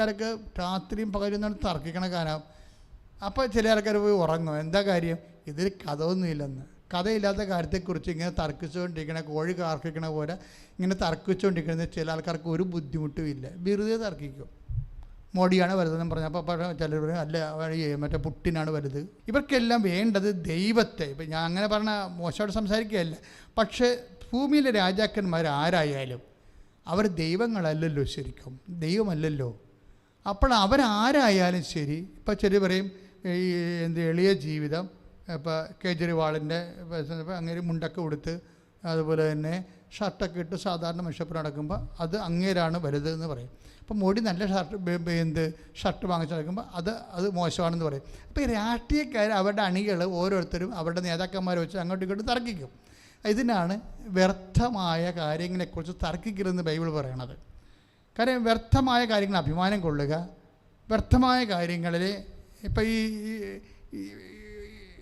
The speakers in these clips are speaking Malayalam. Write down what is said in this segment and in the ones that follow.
ആൾക്കാരൊക്കെ രാത്രിയും പകലും എന്നാണ് തർക്കിക്കണ കാലം അപ്പോൾ ചില ആൾക്കാർ പോയി ഉറങ്ങും. എന്താ കാര്യം? ഇതിൽ കഥയൊന്നുമില്ലെന്ന്. കഥയില്ലാത്ത കാര്യത്തെക്കുറിച്ച് ഇങ്ങനെ തർക്കിച്ചുകൊണ്ടിരിക്കണ കോഴി കാർക്കിക്കണ പോലെ ഇങ്ങനെ തർക്കിച്ചുകൊണ്ടിരിക്കുന്നത് ചില ആൾക്കാർക്ക് ഒരു ബുദ്ധിമുട്ടും ഇല്ല. വെറുതെ തർക്കിക്കും. മോഡിയാണ് വലുതെന്ന് പറഞ്ഞു. അപ്പോൾ ചിലർ പറയും അല്ല മറ്റേ പുട്ടിനാണ് വലുത്. ഇവർക്കെല്ലാം വേണ്ടത് ദൈവത്തെ. ഇപ്പം ഞാൻ അങ്ങനെ പറഞ്ഞ മോശമായിട്ട് സംസാരിക്കുകയല്ല. പക്ഷേ ഭൂമിയിലെ രാജാക്കന്മാർ ആരായാലും അവർ ദൈവങ്ങളല്ലല്ലോ ശരിക്കും. ദൈവമല്ലല്ലോ. അപ്പോൾ അവരാരായാലും ശരി. ഇപ്പോൾ ചെറിയ പറയും ഈ എന്ത് എളിയ ജീവിതം ഇപ്പോൾ കേജ്രിവാളിന്റെ അങ്ങനെ മുണ്ടൊക്കെ ഉടുത്ത് അതുപോലെ തന്നെ ഷർട്ടൊക്കെ ഇട്ട് സാധാരണ മനുഷ്യപ്പുറം നടക്കുമ്പോൾ അത് അങ്ങേരാണ് വലുത് എന്ന് പറയും. അപ്പോൾ മോഡി നല്ല ഷർട്ട് എന്ത് ഷർട്ട് വാങ്ങിച്ച് നടക്കുമ്പോൾ അത് അത് മോശമാണെന്ന് പറയും. അപ്പോൾ ഈ രാഷ്ട്രീയക്കാർ അവരുടെ അണികൾ ഓരോരുത്തരും അവരുടെ നേതാക്കന്മാരെ വെച്ച് അങ്ങോട്ടും ഇങ്ങോട്ടും തർക്കിക്കും. ഇതിനാണ് വ്യർത്ഥമായ കാര്യങ്ങളെക്കുറിച്ച് തർക്കിക്കരുതെന്ന് ബൈബിൾ പറയണത്. കാര്യം വ്യർത്ഥമായ കാര്യങ്ങൾ അഭിമാനം കൊള്ളുക. വ്യർത്ഥമായ കാര്യങ്ങളിൽ ഇപ്പം ഈ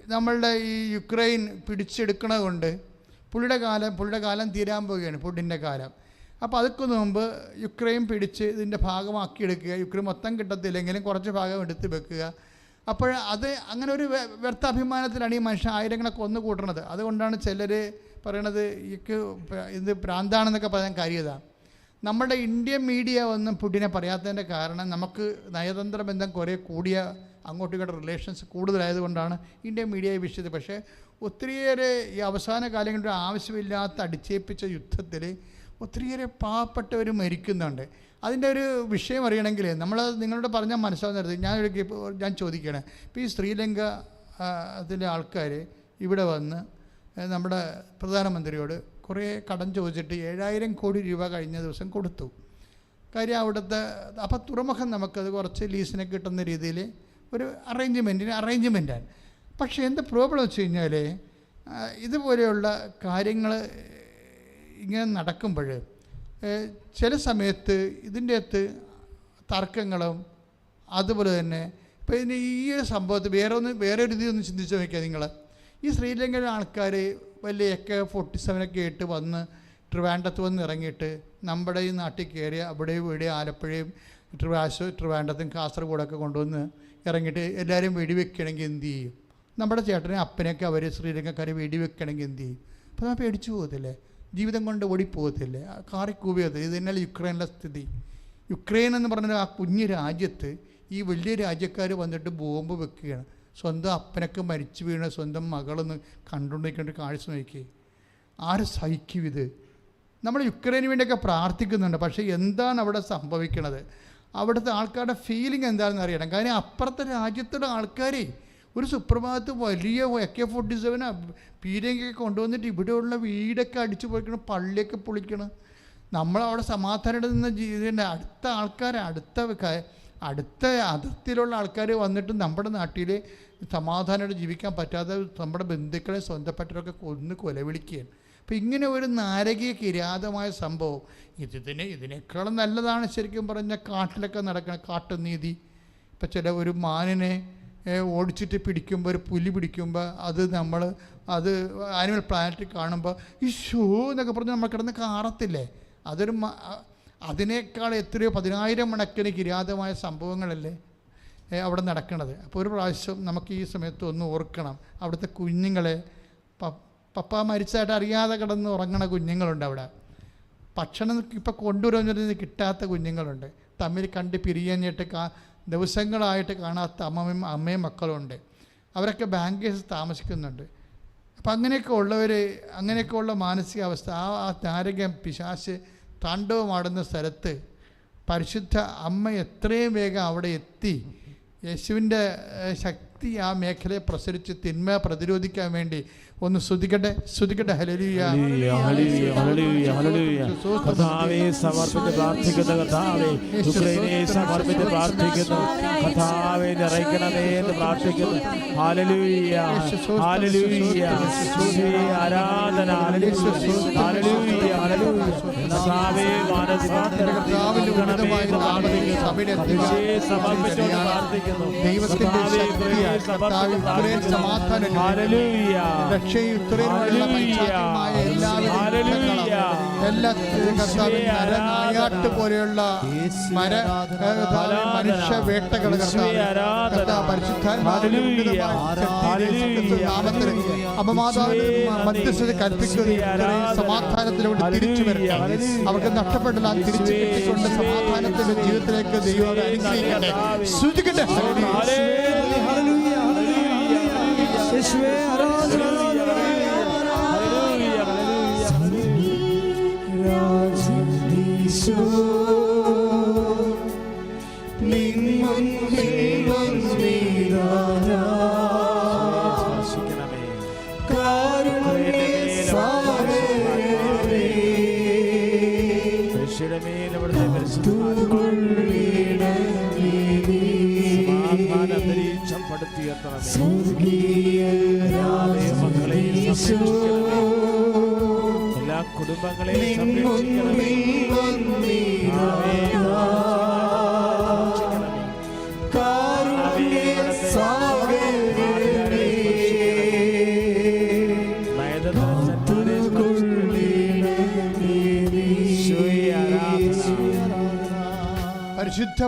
നമ്മളുടെ ഈ യുക്രൈൻ പിടിച്ചെടുക്കണ കൊണ്ട് പുള്ളിയുടെ കാലം പുള്ളിയുടെ കാലം തീരാൻ പോവുകയാണ് പുടിന്റെ കാലം. അപ്പോൾ അതൊക്കെ മുമ്പ് യുക്രൈൻ പിടിച്ച് ഇതിന്റെ ഭാഗമാക്കി എടുക്കുക യുക്രൈൻ മൊത്തം കിട്ടത്തില്ലെങ്കിലും കുറച്ച് ഭാഗം എടുത്ത് വെക്കുക. അപ്പോൾ അത് അങ്ങനെ ഒരു വ്യ- വ്യർത്ഥ അഭിമാനത്തിലാണ് ഈ മനുഷ്യൻ ആയിരങ്ങളെ കൊന്നു കൂട്ടണത്. അതുകൊണ്ടാണ് ചിലർ പറയണത് ഇക്ക് ഇത് പ്രാന്താണെന്നൊക്കെ പറയാൻ കാര്യതാണ് നമ്മുടെ ഇന്ത്യൻ മീഡിയ ഒന്നും പുടിനെ പറയാത്തതിന്റെ കാരണം നമുക്ക് നയതന്ത്ര ബന്ധം കുറേ കൂടിയ അങ്ങോട്ടും ഇങ്ങോട്ടും റിലേഷൻസ് കൂടുതലായതുകൊണ്ടാണ് ഇന്ത്യൻ മീഡിയ ഈ വിഷയത്തിൽ. പക്ഷേ ഒത്തിരിയേറെ ഈ അവസാന കാലങ്ങളിൽ ആവശ്യമില്ലാത്ത അടിച്ചേൽപ്പിച്ച യുദ്ധത്തിൽ ഒത്തിരിയേറെ പാവപ്പെട്ടവർ മരിക്കുന്നുണ്ട്. അതിന്റെ ഒരു വിഷയം അറിയണമെങ്കിൽ നമ്മൾ നിങ്ങളോട് പറഞ്ഞാൽ മനസ്സിലാവുന്ന ഞാൻ ഒരു ഞാൻ ചോദിക്കുകയാണ്. ഇപ്പോൾ ഈ ശ്രീലങ്ക അതിന്റെ ആൾക്കാർ ഇവിടെ വന്ന് നമ്മുടെ പ്രധാനമന്ത്രിയോട് കുറേ കടം ചോദിച്ചിട്ട് ഏഴായിരം കോടി രൂപ കഴിഞ്ഞ ദിവസം കൊടുത്തു. കാര്യം അവിടുത്തെ അപ്പോൾ തുറമുഖം നമുക്കത് കുറച്ച് ലീസിന് കിട്ടുന്ന രീതിയിൽ ഒരു അറേഞ്ച്മെന്റിന് അറേഞ്ച്മെന്റാണ് പക്ഷേ എന്ത് പ്രോബ്ലം വെച്ച് കഴിഞ്ഞാൽ ഇതുപോലെയുള്ള കാര്യങ്ങൾ ഇങ്ങനെ നടക്കുമ്പോൾ ചില സമയത്ത് ഇതിന്റെ അകത്ത് തർക്കങ്ങളും അതുപോലെ തന്നെ ഇപ്പോൾ ഇതിന് ഈ ഒരു സംഭവത്തിൽ വേറെ ഒന്ന് വേറെ ഒരു ഇതൊന്ന് ചിന്തിച്ച് നോക്കിയാൽ നിങ്ങൾ ഈ ശ്രീലങ്കയിലെ ആൾക്കാർ വലിയ എക്കെ ഫോർട്ടി സെവനൊക്കെ ആയിട്ട് വന്ന് ട്രിവാൻഡത്ത് വന്ന് ഇറങ്ങിയിട്ട് നമ്മുടെ ഈ നാട്ടിൽ കയറി അവിടെയും ഇവിടെ ആലപ്പുഴയും ട്രിവാശ് ട്രിവാൻഡത്തും കാസർഗോഡൊക്കെ കൊണ്ടുവന്ന് ഇറങ്ങിയിട്ട് എല്ലാവരും വെടിവെക്കണമെങ്കിൽ എന്ത് ചെയ്യും? നമ്മുടെ ചേട്ടനെ അപ്പനെയൊക്കെ അവർ ശ്രീലങ്കക്കാർ വെടിവെക്കണമെങ്കിൽ എന്ത് ചെയ്യും? അപ്പോൾ നമ്മൾ പേടിച്ചു പോകത്തില്ലേ? ജീവിതം കൊണ്ട് ഓടിപ്പോകത്തില്ലേ? കാറി കൂവിയത് ഇത് തന്നെയല്ല യുക്രൈനിലെ സ്ഥിതി. യുക്രൈൻ എന്ന് പറഞ്ഞാൽ ആ കുഞ്ഞു രാജ്യത്ത് ഈ വലിയ രാജ്യക്കാർ വന്നിട്ട് ബോംബ് വെക്കുകയാണ്. സ്വന്തം അപ്പനൊക്കെ മരിച്ചു വീണ സ്വന്തം മകളൊന്ന് കണ്ടുകൊണ്ടിരിക്കേണ്ട കാഴ്ച നോക്കി ആര് സഹിക്കും ഇത്? നമ്മൾ യുക്രൈന് വേണ്ടിയൊക്കെ പ്രാർത്ഥിക്കുന്നുണ്ട് പക്ഷേ എന്താണ് അവിടെ സംഭവിക്കുന്നത് അവിടുത്തെ ആൾക്കാരുടെ ഫീലിംഗ് എന്താണെന്ന് അറിയണം. കാര്യം അപ്പുറത്തെ രാജ്യത്തുള്ള ആൾക്കാർ ഒരു സുപ്രഭാതത്ത് വലിയ എ കെ ഫോർട്ടി സെവൻ പീരയൊക്കെ കൊണ്ടുവന്നിട്ട് ഇവിടെയുള്ള വീടൊക്കെ അടിച്ചു പൊളിക്കണം പള്ളിയൊക്കെ പൊളിക്കണം. നമ്മളവിടെ സമാധാനം നിന്ന് ജീവിതത്തിന്റെ അടുത്ത ആൾക്കാർ അടുത്ത അടുത്ത അതിർത്തിയിലുള്ള ആൾക്കാർ വന്നിട്ട് നമ്മുടെ നാട്ടിൽ സമാധാനമായിട്ട് ജീവിക്കാൻ പറ്റാതെ നമ്മുടെ ബന്ധുക്കളെ സ്വന്തപ്പെട്ടവരൊക്കെ കൊന്ന് കൊലവിളിക്കുകയാണ്. അപ്പോൾ ഇങ്ങനെ ഒരു നാരകീയ കിരാതമായ സംഭവം. ഇതിന് ഇതിനേക്കാളും നല്ലതാണ് ശരിക്കും പറഞ്ഞാൽ കാട്ടിലൊക്കെ നടക്കുന്ന കാട്ടുനീതി. ഇപ്പം ചില ഒരു മാനിനെ ഓടിച്ചിട്ട് പിടിക്കുമ്പോൾ ഒരു പുലി പിടിക്കുമ്പോൾ അത് നമ്മൾ അത് ആനിമൽ പ്ലാനറ്റിൽ കാണുമ്പോൾ ഈ ഷൂ എന്നൊക്കെ പറഞ്ഞ് നമ്മൾ കിടന്ന് കാറത്തില്ലേ? അതൊരു അതിനേക്കാൾ എത്രയോ പതിനായിരം മണക്കിന് കിരാതമായ സംഭവങ്ങളല്ലേ അവിടെ നടക്കുന്നത് അപ്പോൾ ഒരു പ്രാവശ്യം നമുക്ക് ഈ സമയത്ത് ഒന്ന് ഓർക്കണം. അവിടുത്തെ കുഞ്ഞുങ്ങളെ പപ്പ മരിച്ചതായിട്ട് അറിയാതെ കിടന്ന് ഉറങ്ങണ കുഞ്ഞുങ്ങളുണ്ട് അവിടെ. ഭക്ഷണം ഇപ്പം കൊണ്ടുവരുന്ന കിട്ടാത്ത കുഞ്ഞുങ്ങളുണ്ട്. തമ്മിൽ കണ്ട് പിരിയഞ്ഞിട്ട് കാ ദിവസങ്ങളായിട്ട് കാണാത്ത അമ്മയും അമ്മയും മക്കളുണ്ട്. അവരൊക്കെ ബാങ്കേഴ്സ് താമസിക്കുന്നുണ്ട്. അപ്പം അങ്ങനെയൊക്കെ ഉള്ളവർ അങ്ങനെയൊക്കെ ഉള്ള മാനസികാവസ്ഥ ആ ആ താരകം പിശാശ് താണ്ഡവമാടുന്ന സ്ഥലത്ത് പരിശുദ്ധ അമ്മ എത്രയും വേഗം അവിടെ എത്തി. യേശുവിന്റെ ശക്തി ആ മേഖലയെ പ്രസരിച്ച് തിന്മ പ്രതിരോധിക്കാൻ വേണ്ടി ഒന്ന് ഹലലിയ ഹല്ലേലൂയ, ഹല്ലേലൂയ. കർത്താവേ സമർപ്പിച്ച് പ്രാർത്ഥിക്കുന്ന കഥാവേ യുക്രൈനെ സമർപ്പിച്ച് പ്രാർത്ഥിക്കുന്നു കഥാവേ നിറയ്ക്കണമേ എന്ന് പ്രാർത്ഥിക്കുന്നു ഹാലലൂയ ഹാലലൂയ ആരാധന ഹല്ലേലൂയ, ഹല്ലേലൂയ, കഥാവേ സഭയുടെ പ്രാർത്ഥിക്കുന്നു. ദൈവത്തിന്റെ ശക്തിയാൽ സമർപ്പിച്ച് സമാധാനം പൈശാചികമായ എല്ലാവിധ ഹല്ലേലൂയ. എല്ലാ കർത്താവിൻ നരനായാട്ട് പോലെയുള്ള മര മനുഷ്യ വേട്ടകൾ നാമത്തിൽ മധ്യസ്ഥത കൽപ്പിക്കുകയും ഇത്രയും സമാധാനത്തിലൂടെ തിരിച്ചു വരട്ടെ. അവർക്ക് നഷ്ടപ്പെട്ടാൽ തിരിച്ചു കിട്ടിക്കൊണ്ട് സമാധാനത്തിന്റെ ജീവിതത്തിലേക്ക് ദൈവം അനുഗ്രഹിക്കട്ടെ. സൂചിക്കട്ടെ. യേശുവേ എല്ലാ കുടുംബങ്ങളെയും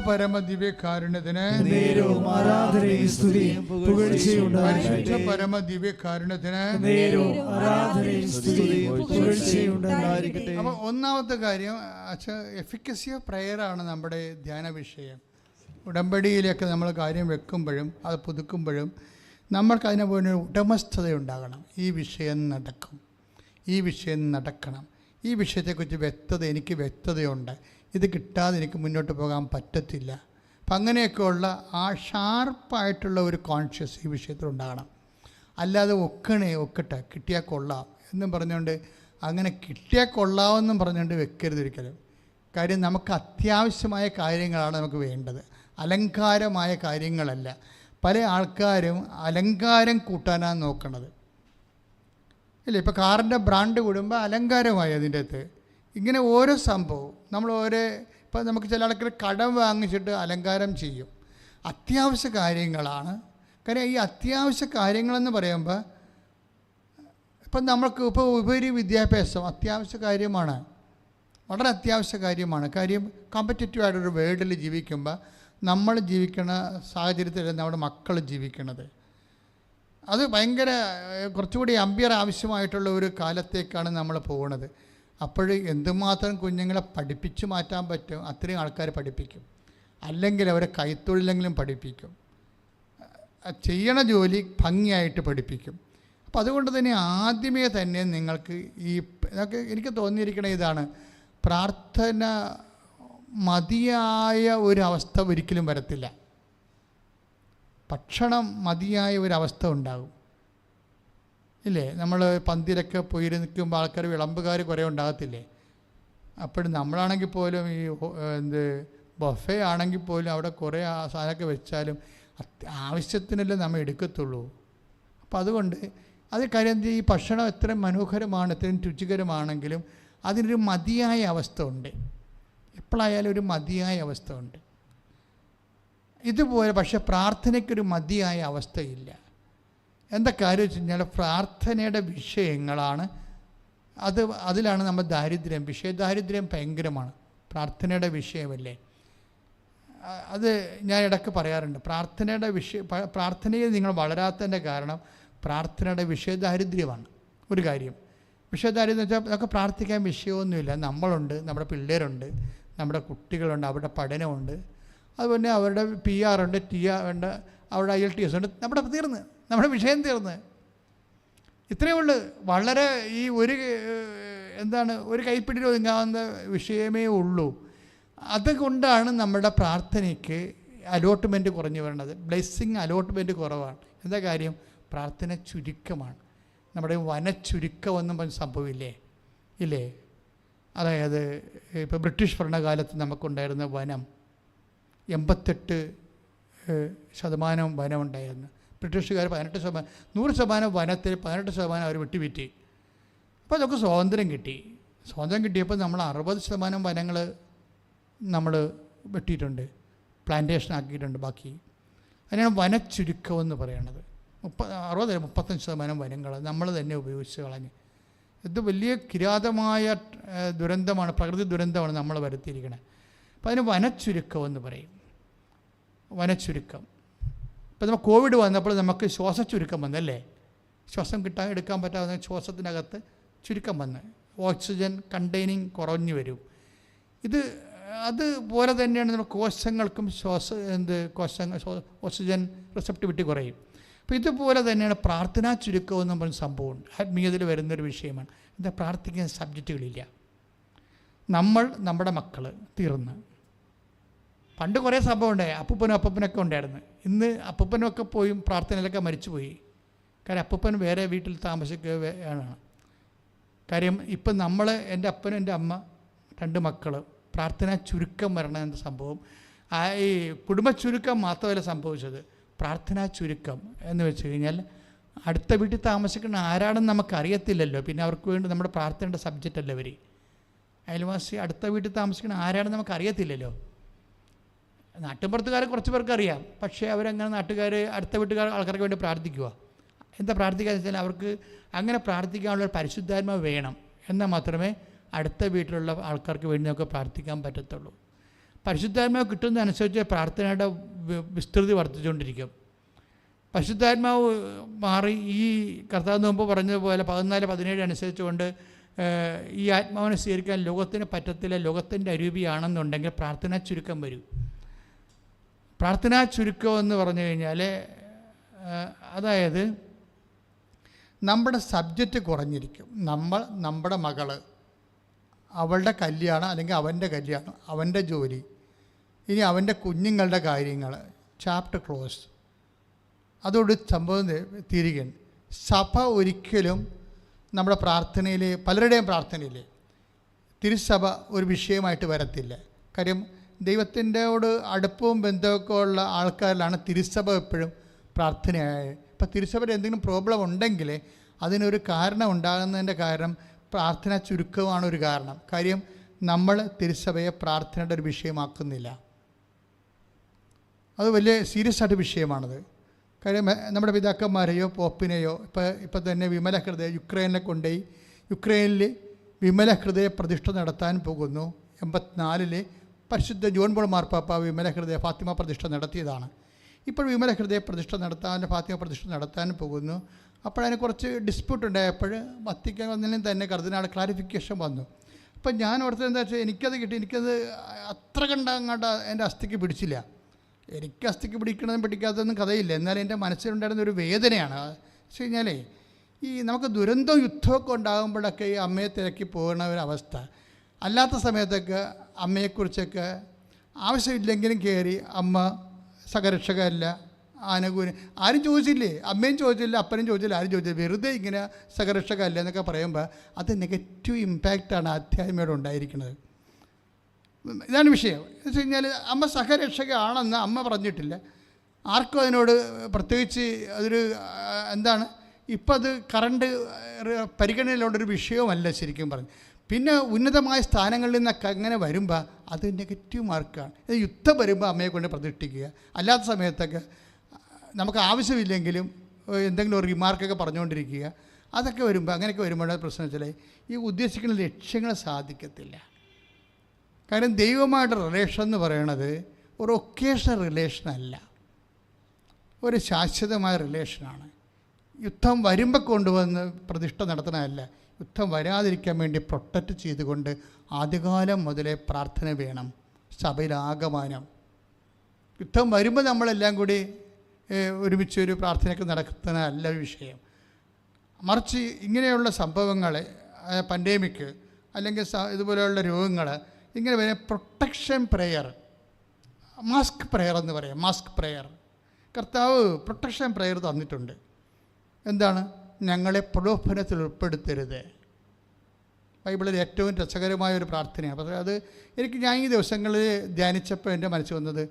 പരമ ദിവ്യകാരുണ്യത്തിന് പരിശുദ്ധ. പരമ ദിവ്യകാരുണ്യത്തിന് അപ്പൊ ഒന്നാമത്തെ കാര്യം അച്ഛ എഫിക്കസി ഓഫ് പ്രയർ ആണ് നമ്മുടെ ധ്യാന വിഷയം ഉടമ്പടിയിലൊക്കെ നമ്മൾ കാര്യം വെക്കുമ്പോഴും അത് പുതുക്കുമ്പോഴും നമ്മൾക്ക് അതിനെ പോലെ ഒരു ഉടമസ്ഥത ഉണ്ടാകണം ഈ വിഷയം നടക്കും. ഈ വിഷയം നടക്കണം. ഈ വിഷയത്തെക്കുറിച്ച് വ്യക്തത എനിക്ക് വ്യക്തതയുണ്ട്. ഇത് കിട്ടാതെ എനിക്ക് മുന്നോട്ട് പോകാൻ പറ്റത്തില്ല. അപ്പം അങ്ങനെയൊക്കെയുള്ള ആ ഷാർപ്പായിട്ടുള്ള ഒരു കോൺഷ്യസ് ഈ വിഷയത്തിൽ ഉണ്ടാകണം. അല്ലാതെ ഒക്കണേ ഒക്കട്ടെ കിട്ടിയാൽ കൊള്ളാം എന്നും പറഞ്ഞുകൊണ്ട് അങ്ങനെ കിട്ടിയാൽ കൊള്ളാമെന്നും പറഞ്ഞുകൊണ്ട് വെക്കരുത് ഒരിക്കലും. കാര്യം നമുക്ക് അത്യാവശ്യമായ കാര്യങ്ങളാണ് നമുക്ക് വേണ്ടത്. അലങ്കാരമായ കാര്യങ്ങളല്ല. പല ആൾക്കാരും അലങ്കാരം കൂട്ടാനാണ് നോക്കണത്. ഇല്ല? ഇപ്പോൾ കാറിന്റെ ബ്രാൻഡ് കൂടുമ്പോൾ അലങ്കാരമായി അതിന്റെ അകത്ത്. ഇങ്ങനെ ഓരോ സംഭവവും. നമ്മൾ ഓരോ ഇപ്പം നമുക്ക് ചില ആൾക്കാർ കടം വാങ്ങിച്ചിട്ട് അലങ്കാരം ചെയ്യും. അത്യാവശ്യ കാര്യങ്ങളാണ്. കാര്യം ഈ അത്യാവശ്യ കാര്യങ്ങളെന്ന് പറയുമ്പോൾ ഇപ്പം നമ്മൾക്ക് ഇപ്പോൾ ഉപരി വിദ്യാഭ്യാസം അത്യാവശ്യ കാര്യമാണ്. വളരെ അത്യാവശ്യ കാര്യമാണ്. കാര്യം കോമ്പറ്റേറ്റീവ് ആയിട്ടൊരു വേൾഡിൽ ജീവിക്കുമ്പോൾ നമ്മൾ ജീവിക്കുന്ന സാഹചര്യത്തിലല്ല നമ്മുടെ മക്കൾ ജീവിക്കുന്നത് അത് ഭയങ്കര കുറച്ചുകൂടി അമ്പിയർ ആവശ്യമായിട്ടുള്ള ഒരു കാലത്തേക്കാണ് നമ്മൾ പോകുന്നത് അപ്പോൾ എന്തുമാത്രം കുഞ്ഞുങ്ങളെ പഠിപ്പിച്ചു മാറ്റാൻ പറ്റും അത്രയും ആൾക്കാർ പഠിപ്പിക്കും. അല്ലെങ്കിൽ അവരെ കൈത്തൊഴിലെങ്കിലും പഠിപ്പിക്കും. ചെയ്യണ ജോലി ഭംഗിയായിട്ട് പഠിപ്പിക്കും. അപ്പോൾ അതുകൊണ്ട് തന്നെ ആദ്യമേ തന്നെ നിങ്ങൾക്ക് ഈ എനിക്ക് തോന്നിയിരിക്കണ ഇതാണ്. പ്രാർത്ഥന മതിയായ ഒരവസ്ഥ ഒരിക്കലും വരത്തില്ല. ഭക്ഷണം മതിയായ ഒരവസ്ഥ ഉണ്ടാകും. ഇല്ലേ? നമ്മൾ പന്തിലൊക്കെ പോയി നിൽക്കുമ്പോൾ ആൾക്കാർ വിളമ്പുകാർ കുറേ ഉണ്ടാകത്തില്ലേ? അപ്പോഴും നമ്മളാണെങ്കിൽ പോലും ഈ എന്ത് ബഫേ ആണെങ്കിൽ പോലും അവിടെ കുറേ ആ സാധനമൊക്കെ വെച്ചാലും ആവശ്യത്തിനല്ലേ നമ്മൾ എടുക്കത്തുള്ളൂ. അപ്പോൾ അതുകൊണ്ട് അത് കാര്യം ഈ ഭക്ഷണം എത്ര മനോഹരമാണ് എത്രയും രുചികരമാണെങ്കിലും അതിനൊരു മതിയായ അവസ്ഥ ഉണ്ട്. എപ്പോഴായാലും ഒരു മതിയായ അവസ്ഥ ഉണ്ട്. ഇതുപോലെ പക്ഷേ പ്രാർത്ഥനയ്ക്കൊരു മതിയായ അവസ്ഥയില്ല. എന്താ കാര്യം വെച്ച് കഴിഞ്ഞാൽ പ്രാർത്ഥനയുടെ വിഷയങ്ങളാണ്. അത് അതിലാണ് നമ്മൾ ദാരിദ്ര്യം. വിഷയ ദാരിദ്ര്യം ഭയങ്കരമാണ്. പ്രാർത്ഥനയുടെ വിഷയമല്ലേ? അത് ഞാൻ ഇടയ്ക്ക് പറയാറുണ്ട്. പ്രാർത്ഥനയുടെ വിഷയ പ്രാർത്ഥനയിൽ നിങ്ങൾ വളരാത്തതിന്റെ കാരണം പ്രാർത്ഥനയുടെ വിഷയദാരിദ്ര്യമാണ് ഒരു കാര്യം. വിഷയദാരിദ്ര്യം വെച്ചാൽ അതൊക്കെ പ്രാർത്ഥിക്കാൻ വിഷയമൊന്നുമില്ല. നമ്മളുണ്ട് നമ്മുടെ പിള്ളേരുണ്ട് നമ്മുടെ കുട്ടികളുണ്ട് അവരുടെ പഠനമുണ്ട്. അതുപോലെ അവരുടെ പി ആർ ഉണ്ട് ടി ആർ ഉണ്ട് അവരുടെ ഐ എൽ ടി എസ് ഉണ്ട്. നമ്മുടെ തീർന്ന്. നമ്മുടെ വിഷയം തീർന്ന്. ഇത്രയേ ഉള്ളൂ. വളരെ ഈ ഒരു എന്താണ് ഒരു കൈപ്പിടിയിൽ ഒതുങ്ങാവുന്ന വിഷയമേ ഉള്ളൂ. അതുകൊണ്ടാണ് നമ്മുടെ പ്രാർത്ഥനയ്ക്ക് അലോട്ട്മെന്റ് കുറഞ്ഞു വരുന്നത് ബ്ലെസ്സിങ് അലോട്ട്മെന്റ് കുറവാണ്. എന്താ കാര്യം? പ്രാർത്ഥന ചുരുക്കമാണ്. നമ്മുടെ വനച്ചുരുക്കമൊന്നും സംഭവമില്ലേ ഇല്ലേ? അതായത് ഇപ്പോൾ ബ്രിട്ടീഷ് ഭരണകാലത്ത് നമുക്കുണ്ടായിരുന്ന വനം. എൺപത്തെട്ട് ശതമാനം വനം ഉണ്ടായിരുന്നു ബ്രിട്ടീഷുകാർ പതിനെട്ട് ശതമാനം നൂറ് ശതമാനം വനത്തിൽ പതിനെട്ട് ശതമാനം അവർ വിട്ടുവിറ്റി. അപ്പോൾ അതൊക്കെ സ്വാതന്ത്ര്യം കിട്ടി. സ്വാതന്ത്ര്യം കിട്ടിയപ്പോൾ നമ്മൾ അറുപത് ശതമാനം വനങ്ങൾ നമ്മൾ വെട്ടിയിട്ടുണ്ട്. പ്ലാന്റേഷൻ ആക്കിയിട്ടുണ്ട് ബാക്കി. അതിനാണ് വനച്ചുരുക്കം എന്ന് പറയണത്. മുപ്പ അറുപത് മുപ്പത്തഞ്ച് ശതമാനം വനങ്ങൾ നമ്മൾ തന്നെ ഉപയോഗിച്ച് കളഞ്ഞ്. ഇത് വലിയ കിരാതമായ ദുരന്തമാണ് പ്രകൃതി ദുരന്തമാണ് നമ്മൾ വരുത്തിയിരിക്കുന്നത് അപ്പോൾ അതിന് വനച്ചുരുക്കം എന്ന് പറയും. വനച്ചുരുക്കം. ഇപ്പം നമ്മൾ കോവിഡ് വന്നപ്പോൾ നമുക്ക് ശ്വാസച്ചുരുക്കം വന്നല്ലേ ശ്വാസം കിട്ടാൻ എടുക്കാൻ പറ്റാതെ ശ്വാസത്തിനകത്ത് ചുരുക്കം വന്ന്. ഓക്സിജൻ കണ്ടെയ്നിങ് കുറഞ്ഞു വരും. ഇത് അതുപോലെ തന്നെയാണ് നമ്മൾ കോശങ്ങൾക്കും ശ്വാസ എന്ത് കോശങ്ങൾ ഓക്സിജൻ റിസപ്റ്റിവിറ്റി കുറയും. അപ്പോൾ ഇതുപോലെ തന്നെയാണ് പ്രാർത്ഥനാ ചുരുക്കം എന്ന് പറഞ്ഞ സംഭവമുണ്ട് ആത്മീയതയിൽ വരുന്നൊരു വിഷയമാണ്. എന്താ പ്രാർത്ഥിക്കുന്ന സബ്ജക്റ്റുകളില്ല. നമ്മൾ നമ്മുടെ മക്കൾ തീർന്ന്. പണ്ട് കുറേ സംഭവം ഉണ്ടായി. അപ്പൂപ്പനും അപ്പൂപ്പനൊക്കെ ഉണ്ടായിരുന്നു. ഇന്ന് അപ്പൂപ്പനൊക്കെ പോയി പ്രാർത്ഥനയിലൊക്കെ മരിച്ചുപോയി. കാര്യം അപ്പപ്പൻ വേറെ വീട്ടിൽ താമസിക്കുകയാണ് കാര്യം ഇപ്പം നമ്മൾ എന്റെ അപ്പനും എന്റെ അമ്മ രണ്ട് മക്കൾ പ്രാർത്ഥന ചുരുക്കം വരണം എന്ന സംഭവം. ആ ഈ കുടുംബ ചുരുക്കം മാത്രമല്ല സംഭവിച്ചത്. പ്രാർത്ഥനാ ചുരുക്കം എന്ന് വെച്ച് കഴിഞ്ഞാൽ അടുത്ത വീട്ടിൽ താമസിക്കുന്ന ആരാണെന്ന് നമുക്കറിയത്തില്ലല്ലോ. പിന്നെ അവർക്ക് വേണ്ടി നമ്മുടെ പ്രാർത്ഥനയുടെ സബ്ജക്റ്റ് അവർ അയൽവാസി അടുത്ത വീട്ടിൽ താമസിക്കുന്ന ആരാണെന്ന് നമുക്കറിയത്തില്ലല്ലോ. നാട്ടിൻപുറത്തുകാരെ കുറച്ച് പേർക്ക് അറിയാം പക്ഷേ അവരങ്ങനെ നാട്ടുകാർ അടുത്ത വീട്ടുകാർ ആൾക്കാർക്ക് വേണ്ടി പ്രാർത്ഥിക്കുക എന്താ പ്രാർത്ഥിക്കാന്ന് വെച്ചാൽ അവർക്ക് അങ്ങനെ പ്രാർത്ഥിക്കാനുള്ള പരിശുദ്ധാത്മ വേണം. എന്നാൽ മാത്രമേ അടുത്ത വീട്ടിലുള്ള ആൾക്കാർക്ക് വേണ്ടി നമുക്ക് പ്രാർത്ഥിക്കാൻ പറ്റത്തുള്ളൂ. പരിശുദ്ധാത്മാവ് കിട്ടുന്നതനുസരിച്ച് പ്രാർത്ഥനയുടെ വിസ്തൃതി വർദ്ധിച്ചുകൊണ്ടിരിക്കും. പരിശുദ്ധാത്മാവ് മാറി ഈ കർത്താവ് മുമ്പ് പറഞ്ഞതുപോലെ പതിനാല് പതിനേഴ് അനുസരിച്ചുകൊണ്ട് ഈ ആത്മാവിനെ സ്വീകരിക്കാൻ ലോകത്തിന് പറ്റത്തില്ല ലോകത്തിന്റെ അരൂപിയാണെന്നുണ്ടെങ്കിൽ പ്രാർത്ഥന ചുരുക്കം വരും. പ്രാർത്ഥനാ ചുരുക്കം എന്ന് പറഞ്ഞു കഴിഞ്ഞാൽ അതായത് നമ്മുടെ സബ്ജക്റ്റ് കുറഞ്ഞിരിക്കും. നമ്മൾ നമ്മുടെ മകൾ അവളുടെ കല്യാണം അല്ലെങ്കിൽ അവന്റെ കല്യാണം അവന്റെ ജോലി ഇനി അവന്റെ കുഞ്ഞുങ്ങളുടെ കാര്യങ്ങൾ ചാപ്റ്റർ ക്ലോസ് അതോട് സംഭവം തീരുകയാണ്. സഭ ഒരിക്കലും നമ്മുടെ പ്രാർത്ഥനയിൽ പലരുടെയും പ്രാർത്ഥനയിൽ തിരുസഭ ഒരു വിഷയമായിട്ട് വരത്തില്ല. കാര്യം ദൈവത്തിന്റെയോട് അടുപ്പവും ബന്ധമൊക്കെ ഉള്ള ആൾക്കാരിലാണ് തിരുസഭ എപ്പോഴും പ്രാർത്ഥനയായ ഇപ്പം തിരുസഭയിൽ എന്തെങ്കിലും പ്രോബ്ലം ഉണ്ടെങ്കിൽ അതിനൊരു കാരണം ഉണ്ടാകുന്നതിന്റെ കാരണം പ്രാർത്ഥന ചുരുക്കമാണ് ഒരു കാരണം. കാര്യം നമ്മൾ തിരുസഭയെ പ്രാർത്ഥനയുടെ ഒരു വിഷയമാക്കുന്നില്ല. അത് വലിയ സീരിയസ് ആയിട്ട് വിഷയമാണത്. കാര്യം നമ്മുടെ പിതാക്കന്മാരെയോ പോപ്പിനെയോ ഇപ്പോൾ ഇപ്പം തന്നെ വിമല ഹൃദയ യുക്രൈനിലെ കൊണ്ടുപോയി യുക്രൈനിൽ വിമല ഹൃദയ പ്രതിഷ്ഠ നടത്താൻ പോകുന്നു. എൺപത്തിനാലിൽ പരിശുദ്ധ ജോൺ ബോൾ മാർപ്പാപ്പ വിമല ഹൃദയ ഫാത്തിമ പ്രതിഷ്ഠ നടത്തിയതാണ്. ഇപ്പോൾ വിമലഹൃദയ പ്രതിഷ്ഠ നടത്താൻ ഫാത്തിമ പ്രതിഷ്ഠ നടത്താൻ പോകുന്നു. അപ്പോൾ അതിന് കുറച്ച് ഡിസ്പ്യൂട്ട് ഉണ്ടായപ്പോൾ വത്തിക്കാൻ വന്നതിലും തന്നെ കർദിനാൾ ക്ലാരിഫിക്കേഷൻ വന്നു. അപ്പം ഞാൻ ഓർത്തത് എന്താ വെച്ചാൽ എനിക്കത് കിട്ടി എനിക്കത് അത്ര കണ്ട എന്റെ അസ്ഥിക്ക് പിടിച്ചില്ല. എനിക്ക് അസ്ഥിക്ക് പിടിക്കണതും പിടിക്കാത്തതൊന്നും കഥയില്ല. എന്നാലും എന്റെ മനസ്സിലുണ്ടായിരുന്ന ഒരു വേദനയാണ്. വെച്ച് കഴിഞ്ഞാലേ ഈ നമുക്ക് ദുരന്തവും യുദ്ധമൊക്കെ ഉണ്ടാകുമ്പോഴൊക്കെ ഈ അമ്മയെ തിരക്കി പോകുന്ന ഒരു അവസ്ഥ. അല്ലാത്ത സമയത്തൊക്കെ അമ്മയെക്കുറിച്ചൊക്കെ ആവശ്യമില്ലെങ്കിലും കയറി അമ്മ സഹരക്ഷകല്ല ആനകൂന് ആരും ചോദിച്ചില്ലേ? അമ്മയും ചോദിച്ചില്ല അപ്പനും ചോദിച്ചില്ല ആരും ചോദിച്ചില്ല. വെറുതെ ഇങ്ങനെ സഹരക്ഷകല്ല എന്നൊക്കെ പറയുമ്പോൾ അത് നെഗറ്റീവ് ഇമ്പാക്റ്റാണ് അധ്യായമയുടെ ഉണ്ടായിരിക്കുന്നത്. ഇതാണ് വിഷയം. എന്ന് വെച്ച് കഴിഞ്ഞാൽ അമ്മ സഹരക്ഷകയാണെന്ന് അമ്മ പറഞ്ഞിട്ടില്ല. ആർക്കും അതിനോട് പ്രത്യേകിച്ച് അതൊരു എന്താണ്? ഇപ്പം അത് കറണ്ട് പരിഗണനയിലുള്ളൊരു വിഷയവുമല്ല ശരിക്കും പറഞ്ഞു. പിന്നെ ഉന്നതമായ സ്ഥാനങ്ങളിൽ നിന്നൊക്കെ അങ്ങനെ വരുമ്പോൾ അത് നെഗറ്റീവ് മാർക്കാണ് ഇത് യുദ്ധം വരുമ്പോൾ അമ്മയെ കൊണ്ട് പ്രതിഷ്ഠിക്കുക അല്ലാത്ത സമയത്തൊക്കെ നമുക്ക് ആവശ്യമില്ലെങ്കിലും എന്തെങ്കിലും ഒരു റിമാർക്കൊക്കെ പറഞ്ഞുകൊണ്ടിരിക്കുക. അതൊക്കെ വരുമ്പോൾ അങ്ങനെയൊക്കെ വരുമ്പോഴാണ് പ്രശ്നം വെച്ചാൽ ഈ ഉദ്ദേശിക്കുന്ന ലക്ഷ്യങ്ങൾ സാധിക്കത്തില്ല. കാരണം ദൈവമായിട്ട് റിലേഷൻ എന്ന് പറയണത് ഒരു ഒക്കേഷണൽ റിലേഷനല്ല ഒരു ശാശ്വതമായ റിലേഷനാണ് യുദ്ധം വരുമ്പോൾ കൊണ്ടുവന്ന് പ്രതിഷ്ഠ നടത്തണമല്ല യുദ്ധം വരാതിരിക്കാൻ വേണ്ടി പ്രൊട്ടക്റ്റ് ചെയ്തുകൊണ്ട് ആദ്യകാലം മുതലേ പ്രാർത്ഥന വേണം. സഭയിലാകമാനം. യുദ്ധം വരുമ്പോൾ നമ്മളെല്ലാം കൂടി ഒരുമിച്ച് ഒരു പ്രാർത്ഥനയൊക്കെ നടത്തുന്നതല്ല വിഷയം. മറിച്ച് ഇങ്ങനെയുള്ള സംഭവങ്ങൾ പൻഡേമിക് അല്ലെങ്കിൽ ഇതുപോലെയുള്ള രോഗങ്ങൾ ഇങ്ങനെ വരെ പ്രൊട്ടക്ഷൻ പ്രെയർ മാസ്ക് പ്രെയർ എന്ന് പറയാം മാസ്ക് പ്രെയർ കർത്താവ് പ്രൊട്ടക്ഷൻ പ്രെയർ തന്നിട്ടുണ്ട്. എന്താണ്? ഞങ്ങളെ പ്രലോഭനത്തിൽ ഉൾപ്പെടുത്തരുത്. ബൈബിളിൽ ഏറ്റവും രസകരമായ ഒരു പ്രാർത്ഥനയാണ്. പക്ഷേ അത് എനിക്ക് ഞാൻ ഈ ദിവസങ്ങളിൽ ധ്യാനിച്ചപ്പോൾ എന്റെ മനസ്സിൽ വന്നത്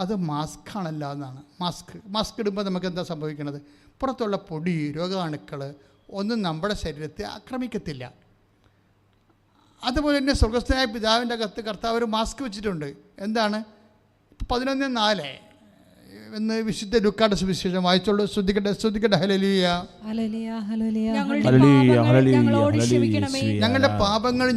അത് മാസ്ക് ആണല്ല എന്നാണ്. മാസ്ക് മാസ്ക് ഇടുമ്പോൾ നമുക്ക് എന്താ സംഭവിക്കുന്നത്? പുറത്തുള്ള പൊടി രോഗാണുക്കൾ ഒന്നും നമ്മുടെ ശരീരത്തെ ആക്രമിക്കത്തില്ല. അതുപോലെ തന്നെ സ്വർഗസ്ഥനായ പിതാവിന്റെ അകത്ത് കർത്താവ് ഒരു മാസ്ക് വെച്ചിട്ടുണ്ട്. എന്താണ്? പതിനൊന്ന് നാല്. എന്ന് വിശുദ്ധ ലുക്കാട് സുവിശേഷം വായിച്ചോളൂ. ശ്രദ്ധിക്കട്ടെ ശ്രദ്ധിക്കട്ടെ. Hallelujah hallelujah, hallelujah. ഞങ്ങളുടെ ഹല്ലേലൂയ, പാപങ്ങൾ ഹല്ലേലൂയ,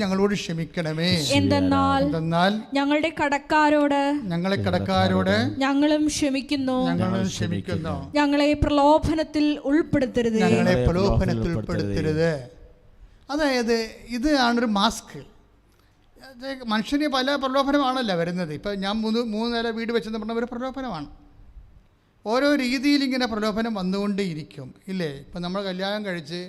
ഞങ്ങളോട് ക്ഷമിക്കണമേ. എന്തെന്നാൽ എന്തെന്നാൽ ഞങ്ങളുടെ കടക്കാരോട് ഞങ്ങളെ കടക്കാരോട് ഞങ്ങളും ക്ഷമിക്കുന്നു. ഞങ്ങളും ക്ഷമിക്കുന്നു. ഞങ്ങളെ പ്രലോഭനത്തിൽ ഉൾപ്പെടുത്തരുത്. ഞങ്ങളെ പ്രലോഭനത്തിൽ ഉൾപ്പെടുത്തരുത്. അതായത് ഇത് ആണൊരു മാസ്ക്. മനുഷ്യന് പല പ്രലോഭനമാണല്ലോ വരുന്നത്. ഇപ്പം ഞാൻ മൂന്ന് മൂന്ന് നില വീട് വെച്ചെന്ന് പറഞ്ഞ ഒരു പ്രലോഭനമാണ്. ഓരോ രീതിയിൽ ഇങ്ങനെ പ്രലോഭനം വന്നുകൊണ്ടേയിരിക്കും. ഇല്ലേ? ഇപ്പം നമ്മൾ കല്യാണം കഴിച്ച്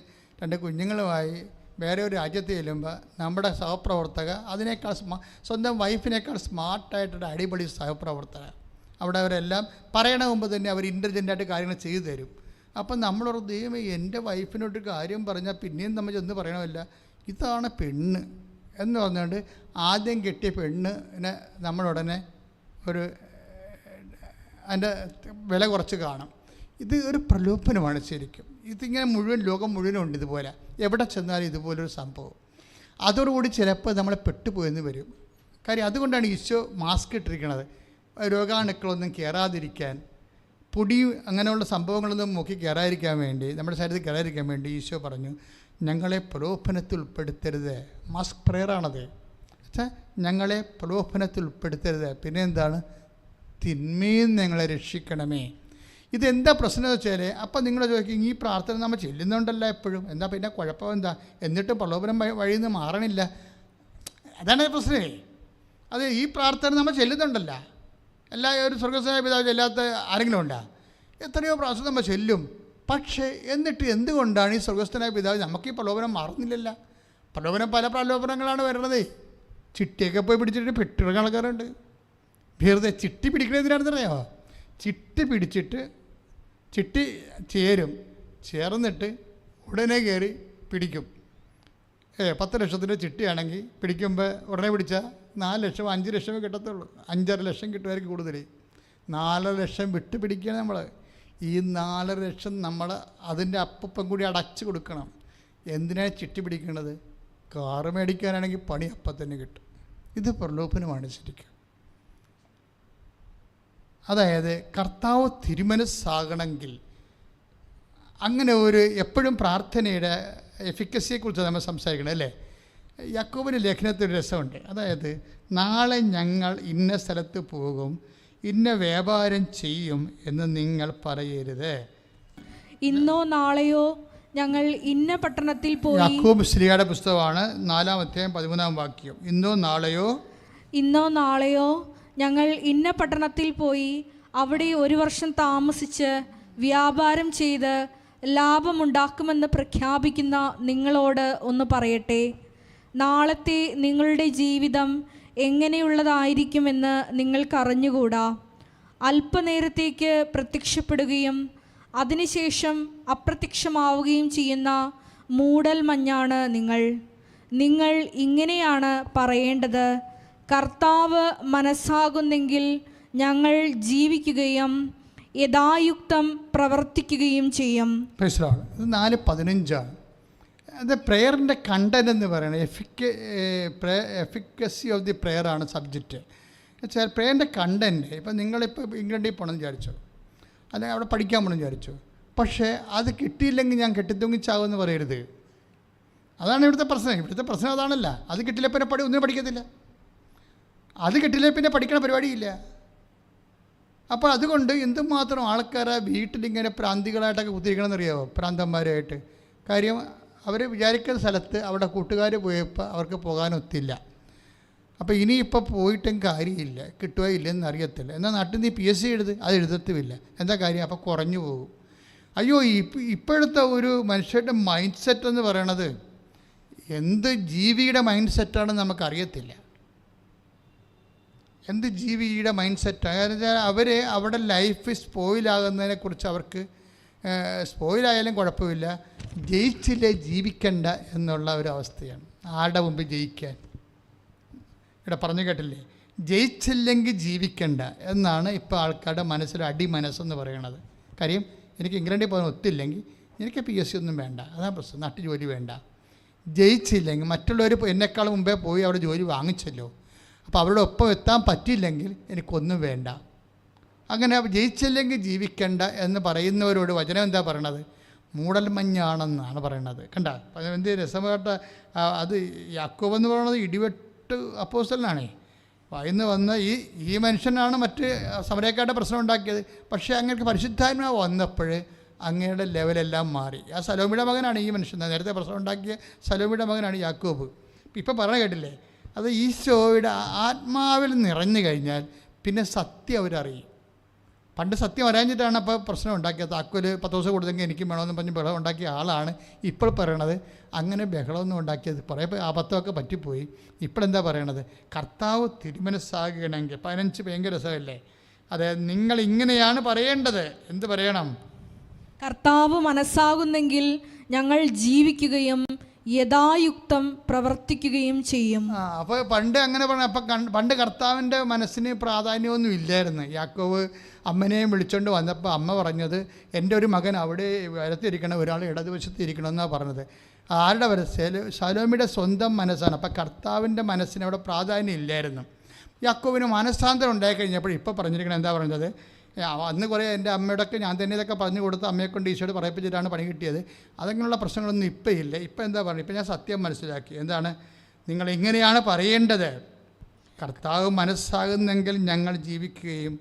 രണ്ട് കുഞ്ഞുങ്ങളുമായി വേറെ ഒരു രാജ്യത്ത് ചെല്ലുമ്പോൾ നമ്മുടെ സഹപ്രവർത്തക അതിനേക്കാൾ സ്മാ സ്വന്തം വൈഫിനേക്കാൾ സ്മാർട്ടായിട്ടൊരു അടിപൊളി സഹപ്രവർത്തക അവിടെ അവരെല്ലാം പറയണ മുമ്പ് തന്നെ അവർ ഇന്റലിജന്റായിട്ട് കാര്യങ്ങൾ ചെയ്തു തരും. അപ്പം നമ്മളൊരു ദൈവം എന്റെ വൈഫിനോട്ട് കാര്യം പറഞ്ഞാൽ പിന്നെയും നമ്മൾ ചെന്ന് പറയണമല്ല ഇതാണ് പെണ്ണ് എന്ന് പറഞ്ഞുകൊണ്ട് ആദ്യം കിട്ടിയ പെണ്ണിനെ നമ്മളുടനെ ഒരു അതിന്റെ വില കുറച്ച് കാണും. ഇത് ഒരു പ്രലോഭനമാണ് ശരിക്കും. ഇതിങ്ങനെ മുഴുവൻ ലോകം മുഴുവനും ഉണ്ട് ഇതുപോലെ. എവിടെ ചെന്നാലും ഇതുപോലൊരു സംഭവം. അതോടുകൂടി ചിലപ്പോൾ നമ്മളെ പെട്ടുപോയെന്ന് വരും. കാര്യം അതുകൊണ്ടാണ് ഈശോ മാസ്ക് ഇട്ടിരിക്കുന്നത് രോഗാണുക്കളൊന്നും കയറാതിരിക്കാൻ പൊടി അങ്ങനെയുള്ള സംഭവങ്ങളൊന്നും നോക്കി കയറാതിരിക്കാൻ വേണ്ടി നമ്മുടെ ശരീരത്തിൽ കയറാതിരിക്കാൻ വേണ്ടി ഈശോ പറഞ്ഞു ഞങ്ങളെ പ്രലോഭനത്തിൽ ഉൾപ്പെടുത്തരുത്. മാസ്ക് പ്രെയറാണത് ഞങ്ങളെ പ്രലോഭനത്തിൽ ഉൾപ്പെടുത്തരുത്. പിന്നെ എന്താണ്? തിന്മയിൽ ഞങ്ങളെ രക്ഷിക്കണമേ. ഇതെന്താ പ്രശ്നം എന്ന് വെച്ചാൽ അപ്പം നിങ്ങൾ ചോദിക്കും ഈ പ്രാർത്ഥന നമ്മൾ ചെല്ലുന്നുണ്ടല്ലോ എപ്പോഴും? എന്താ പിന്നെ കുഴപ്പം എന്താ? എന്നിട്ടും പ്രലോഭനം വഴി- നിന്ന് മാറണില്ല. അതാണ് പ്രശ്നമേ അത് ഈ പ്രാർത്ഥന നമ്മൾ ചെല്ലുന്നുണ്ടല്ല. എല്ലാ ഒരു സ്വർഗസ്വനായ പിതാവ് ചെല്ലാത്ത ആരെങ്കിലും ഉണ്ടോ? എത്രയോ പ്രാവശ്യം നമ്മൾ ചെല്ലും. പക്ഷേ എന്നിട്ട് എന്തുകൊണ്ടാണ് ഈ സ്വർഗസ്ഥനായ പിതാവ് നമുക്ക് ഈ പ്രലോഭനം മാറുന്നില്ലല്ല? പ്രലോഭനം പല പ്രലോഭനങ്ങളാണ് വരുന്നത്. ചിട്ടിയൊക്കെ പോയി പിടിച്ചിട്ട് പെട്ടിറങ്ങ ആൾക്കാരുണ്ട്. വെറുതെ ചിട്ടി പിടിക്കണതിനാണെന്നറിയാമോ ചിട്ടി പിടിച്ചിട്ട് ചിട്ടി ചേരും. ചേർന്നിട്ട് ഉടനെ കയറി പിടിക്കും. ഏ പത്ത് ലക്ഷത്തിന്റെ ചിട്ടിയാണെങ്കിൽ പിടിക്കുമ്പോൾ ഉടനെ പിടിച്ചാൽ നാല് ലക്ഷം അഞ്ച് ലക്ഷമേ കിട്ടത്തുള്ളൂ. അഞ്ചര ലക്ഷം കിട്ടുമായിരിക്കും കൂടുതൽ നാലര ലക്ഷം വിട്ട് പിടിക്കുകയാണ് നമ്മൾ ഈ നാലര ലക്ഷം നമ്മൾ അതിന്റെ അപ്പപ്പം കൂടി അടച്ചു കൊടുക്കണം. എന്തിനാണ് ചിട്ടി പിടിക്കേണ്ടത് കാറ് മേടിക്കാനാണെങ്കിൽ പണി അപ്പം തന്നെ കിട്ടും. ഇത് പ്രലോഭനമാണ് ശരിക്കും. അതായത് കർത്താവ് തിരുമനസ്സാകണമെങ്കിൽ അങ്ങനെ ഒരു എപ്പോഴും പ്രാർത്ഥനയുടെ എഫിക്കസിയെക്കുറിച്ച് നമ്മൾ സംസാരിക്കണം അല്ലേ? യാക്കോബിന്റെ ലേഖനത്തിൽ ഒരു രസമുണ്ട്. അതായത് നാളെ ഞങ്ങൾ ഇന്ന സ്ഥലത്ത് പോകും ഇന്ന വ്യാപാരം ചെയ്യും എന്ന് നിങ്ങൾ പറയരുത്. ഇന്നോ നാളെയോ ഞങ്ങൾ ഇന്ന പട്ടണത്തിൽ പോയി യാക്കോബ് ശ്രീയുടെ പുസ്തകമാണ് നാലാം അധ്യായം പതിമൂന്നാം വാക്യം. ഇന്നോ നാളെയോ? ഇന്നോ നാളെയോ ഞങ്ങൾ ഇന്ന പട്ടണത്തിൽ പോയി അവിടെ ഒരു വർഷം താമസിച്ച് വ്യാപാരം ചെയ്ത് ലാഭമുണ്ടാക്കുമെന്ന് പ്രഖ്യാപിക്കുന്ന നിങ്ങളോട് ഒന്ന് പറയട്ടെ? നാളത്തെ നിങ്ങളുടെ ജീവിതം എങ്ങനെയുള്ളതായിരിക്കുമെന്ന് നിങ്ങൾക്കറിഞ്ഞുകൂടാ? അല്പനേരത്തേക്ക് പ്രത്യക്ഷപ്പെടുകയും അതിനുശേഷം അപ്രത്യക്ഷമാവുകയും ചെയ്യുന്ന മൂടൽ മഞ്ഞാണ് നിങ്ങൾ. നിങ്ങൾ ഇങ്ങനെയാണ് പറയേണ്ടത്. കർത്താവ് മനസ്സാകുന്നെങ്കിൽ ഞങ്ങൾ ജീവിക്കുകയും യഥായുക്തം പ്രവർത്തിക്കുകയും ചെയ്യും. നാല് പതിനഞ്ചാണ്. അത് പ്രെയറിന്റെ കണ്ടന്റ് എന്ന് പറയുന്നത് എഫിക്ക എഫിക്കസി ഓഫ് ദി പ്രെയർ ആണ് സബ്ജക്റ്റ് വെച്ചാൽ പ്രെയറിന്റെ കണ്ടന്റ് ഇപ്പം നിങ്ങളിപ്പോൾ ഇംഗ്ലണ്ടിൽ പോകണമെന്ന് വിചാരിച്ചു. അല്ലെങ്കിൽ അവിടെ പഠിക്കാൻ പോകണമെന്ന് വിചാരിച്ചു. പക്ഷേ അത് കിട്ടിയില്ലെങ്കിൽ ഞാൻ കെട്ടിത്തൂങ്ങിച്ചാകുമെന്ന് പറയരുത്. അതാണ് ഇവിടുത്തെ പ്രശ്നം. ഇവിടുത്തെ പ്രശ്നം അതാണല്ല. അത് കിട്ടില്ല പിന്നെ പഠി ഒന്നും പഠിക്കത്തില്ല. അത് കിട്ടില്ല പിന്നെ പഠിക്കണ പരിപാടിയില്ല. അപ്പോൾ അതുകൊണ്ട് എന്തുമാത്രം ആൾക്കാരെ വീട്ടിലിങ്ങനെ പ്രാന്തികളായിട്ടൊക്കെ കുത്തിരിക്കണമെന്നറിയാമോ പ്രാന്തന്മാരായിട്ട്. കാര്യം അവർ വിചാരിക്കുന്ന സ്ഥലത്ത് അവിടെ കൂട്ടുകാർ പോയപ്പോൾ അവർക്ക് പോകാനൊത്തില്ല. അപ്പോൾ ഇനിയിപ്പോൾ പോയിട്ടും കാര്യമില്ല. കിട്ടുകയോ ഇല്ലെന്ന് അറിയത്തില്ല. എന്നാൽ നാട്ടിൽ നിന്ന് പി എസ് സി എഴുത് അത് എഴുതത്തുമില്ല. എന്താ കാര്യം? അപ്പോൾ കുറഞ്ഞു പോകും. അയ്യോ ഇപ്പം ഇപ്പോഴത്തെ ഒരു മനുഷ്യരുടെ മൈൻഡ് സെറ്റ് എന്ന് പറയണത് എന്ത് ജീവിയുടെ മൈൻഡ് സെറ്റാണെന്ന് നമുക്കറിയത്തില്ല. എന്ത് ജീവിയുടെ മൈൻഡ് സെറ്റാണ് കാരണം വെച്ചാൽ അവർ അവിടെ ലൈഫ് സ്പോയിലാകുന്നതിനെക്കുറിച്ച് അവർക്ക് സ്പോയിലായാലും കുഴപ്പമില്ല. ജയിച്ചില്ലേ ജീവിക്കണ്ട എന്നുള്ള ഒരു അവസ്ഥയാണ്. ആരുടെ മുമ്പ് ജയിക്കാൻ? ഇവിടെ പറഞ്ഞു കേട്ടില്ലേ? ജയിച്ചില്ലെങ്കിൽ ജീവിക്കണ്ട എന്നാണ് ഇപ്പോൾ ആൾക്കാരുടെ മനസ്സിൽ അടി മനസ്സെന്ന് പറയണത് കാര്യം എനിക്ക് ഇംഗ്ലണ്ടിൽ പോകാൻ ഒത്തില്ലെങ്കിൽ എനിക്ക് പി എസ് സി ഒന്നും വേണ്ട. അതാണ് പ്രശ്നം. നാട്ടു ജോലി വേണ്ട. ജയിച്ചില്ലെങ്കിൽ മറ്റുള്ളവർ എന്നെക്കാൾ മുമ്പേ പോയി അവിടെ ജോലി വാങ്ങിച്ചല്ലോ. അപ്പോൾ അവരുടെ ഒപ്പം എത്താൻ പറ്റില്ലെങ്കിൽ എനിക്കൊന്നും വേണ്ട. അങ്ങനെ ജയിച്ചില്ലെങ്കിൽ ജീവിക്കണ്ട എന്ന് പറയുന്നവരോട് വചനം എന്താ പറയണത്? മൂടൽമഞ്ഞാണെന്നാണ് പറയണത്. കണ്ട? എന്ത് രസമേട്ട അത് യാക്കോബ് എന്ന് പറയുന്നത് ഇടിവെട്ട് അപ്പോസ്റ്റലിനാണേ വായിന്ന് വന്ന ഈ ഈ മനുഷ്യനാണ് മറ്റ് സമരക്കാരുടെ പ്രശ്നം ഉണ്ടാക്കിയത്. പക്ഷേ അങ്ങനെ പരിശുദ്ധാത്മ വന്നപ്പോൾ അങ്ങയുടെ ലെവലെല്ലാം മാറി. ആ സലോമിയുടെ മകനാണ് ഈ മനുഷ്യൻ. നേരത്തെ പ്രശ്നം ഉണ്ടാക്കിയ സലോമിയുടെ മകനാണ് യാക്കോബ്. ഇപ്പം പറഞ്ഞ കേട്ടില്ലേ? അത് ഈശോയുടെ ആത്മാവിൽ നിറഞ്ഞു കഴിഞ്ഞാൽ പിന്നെ സത്യം അവരറിയും. പണ്ട് സത്യം അറിയാഞ്ഞിട്ടാണ് അപ്പോൾ പ്രശ്നം ഉണ്ടാക്കിയത്. താക്കോൽ പത്ത് ദിവസം കൊടുത്തെങ്കിൽ എനിക്കും വേണമെന്ന് പറഞ്ഞ് ബഹളം ഉണ്ടാക്കിയ ആളാണ് ഇപ്പോൾ പറയണത്. അങ്ങനെ ബഹളമൊന്നും ഉണ്ടാക്കിയത്. കുറേ അബദ്ധമൊക്കെ പറ്റിപ്പോയി. ഇപ്പോഴെന്താ പറയണത്? കർത്താവ് തിരുമനസ്സാകണമെങ്കിൽ പതിനഞ്ച് ഭയങ്കര രസമല്ലേ? അതെ നിങ്ങൾ ഇങ്ങനെയാണ് പറയേണ്ടത്. എന്ത് പറയണം? കർത്താവ് മനസ്സാകുന്നെങ്കിൽ ഞങ്ങൾ ജീവിക്കുകയും യഥായുക്തം പ്രവർത്തിക്കുകയും ചെയ്യും. ആ അപ്പോൾ പണ്ട് അങ്ങനെ പറഞ്ഞ അപ്പം പണ്ട് കർത്താവിന്റെ മനസ്സിന് പ്രാധാന്യമൊന്നും ഇല്ലായിരുന്നു. യാക്കോവ് അമ്മനെയും വിളിച്ചുകൊണ്ട് വന്നപ്പോൾ അമ്മ പറഞ്ഞത് എന്റെ ഒരു മകൻ അവിടെ വരത്തിരിക്കണം ഒരാൾ ഇടതുവശത്ത് ഇരിക്കണമെന്നാണ് പറഞ്ഞത്. ആരുടെ വരസേൽ ശലോമിയുടെ സ്വന്തം മനസ്സാണ്. അപ്പം കർത്താവിന്റെ മനസ്സിന് അവിടെ പ്രാധാന്യം ഇല്ലായിരുന്നു. യാക്കോവിന് മനസ്സാന്തരം ഉണ്ടായി കഴിഞ്ഞപ്പോൾ ഇപ്പോൾ പറഞ്ഞിരിക്കണം എന്താ പറഞ്ഞത് അന്ന് കുറേ എന്റെ അമ്മയോടൊക്കെ ഞാൻ തന്നെ ഇതൊക്കെ പറഞ്ഞു കൊടുത്ത് അമ്മയെ കൊണ്ട് ഈശോയോട് പറയിപ്പിച്ചിട്ടാണ് പണി കിട്ടിയത്. അതങ്ങനെയുള്ള പ്രശ്നങ്ങളൊന്നും ഇപ്പം ഇല്ല. ഇപ്പം എന്താ പറയുക? ഇപ്പം ഞാൻ സത്യം മനസ്സിലാക്കി. എന്താണ്? നിങ്ങൾ ഇങ്ങനെയാണ് പറയേണ്ടത്. കർത്താവ് മനസ്സാകുന്നെങ്കിൽ ഞങ്ങൾ ജീവിക്കുകയും